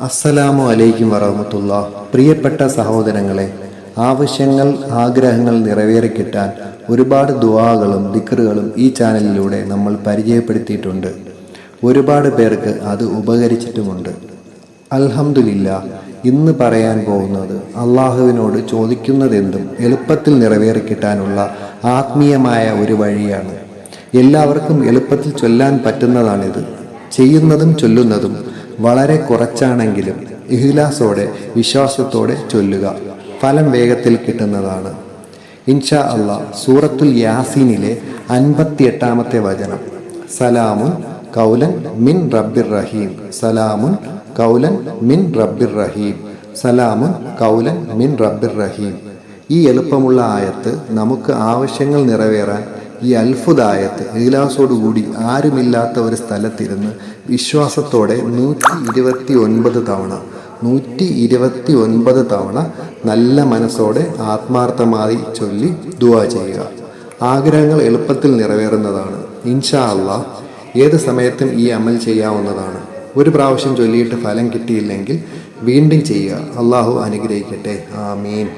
അസ്സലാമു അലൈക്കും വറഹമത്തുള്ള. പ്രിയപ്പെട്ട സഹോദരങ്ങളെ ആവശ്യങ്ങൾ ആഗ്രഹങ്ങൾ നിറവേറിക്കിട്ടാൻ ഒരുപാട് ദുവാകളും ദിക്കറുകളും ഈ ചാനലിലൂടെ നമ്മൾ പരിചയപ്പെടുത്തിയിട്ടുണ്ട്. ഒരുപാട് പേർക്ക് അത് ഉപകരിച്ചിട്ടുമുണ്ട്. അൽഹംദുലില്ല ഇന്ന് പറയാൻ പോകുന്നത് അള്ളാഹുവിനോട് ചോദിക്കുന്നതെന്തും എളുപ്പത്തിൽ നിറവേറിക്കിട്ടാനുള്ള ആത്മീയമായ ഒരു വഴിയാണ്. എല്ലാവർക്കും എളുപ്പത്തിൽ ചൊല്ലാൻ പറ്റുന്നതാണിത്. ചെയ്യുന്നതും ചൊല്ലുന്നതും വളരെ കുറച്ചാണെങ്കിലും ഇഹ്ലാസോടെ വിശ്വാസത്തോടെ ചൊല്ലുക. ഫലം വേഗത്തിൽ കിട്ടുന്നതാണ്. ഇൻഷാ അള്ളാ സൂറത്തുൽ യാസീനിലെ അൻപത്തിയെട്ടാമത്തെ വചനം. സലാമുൻ കൗലൻ മിൻ റബ്ബിർ റഹീം. സലാമുൻ കൗലൻ മിൻ റബ്ബിർ റഹീം. സലാമുൻ കൗലൻ മിൻ റബ്ബിർ റഹീം. ഈ എളുപ്പമുള്ള ആയത്ത് നമുക്ക് ആവശ്യങ്ങൾ നിറവേറാൻ ഈ അത്ഭുതായത്ത് ഇഖിലാസോടുകൂടി ആരുമില്ലാത്ത ഒരു സ്ഥലത്തിരുന്ന് വിശ്വാസത്തോടെ നൂറ്റി ഇരുപത്തി ഒൻപത് തവണ നൂറ്റി ഇരുപത്തി ഒൻപത് തവണ നല്ല മനസ്സോടെ ആത്മാർത്ഥമായി ചൊല്ലി ദുവാ ചെയ്യുക. ആഗ്രഹങ്ങൾ എളുപ്പത്തിൽ നിറവേറുന്നതാണ്. ഇൻഷാ അള്ളാഹ് ഏത് സമയത്തും ഈ അമൽ ചെയ്യാവുന്നതാണ്. ഒരു പ്രാവശ്യം ചൊല്ലിയിട്ട് ഫലം കിട്ടിയില്ലെങ്കിൽ വീണ്ടും ചെയ്യുക. അള്ളാഹു അനുഗ്രഹിക്കട്ടെ. ആമീൻ.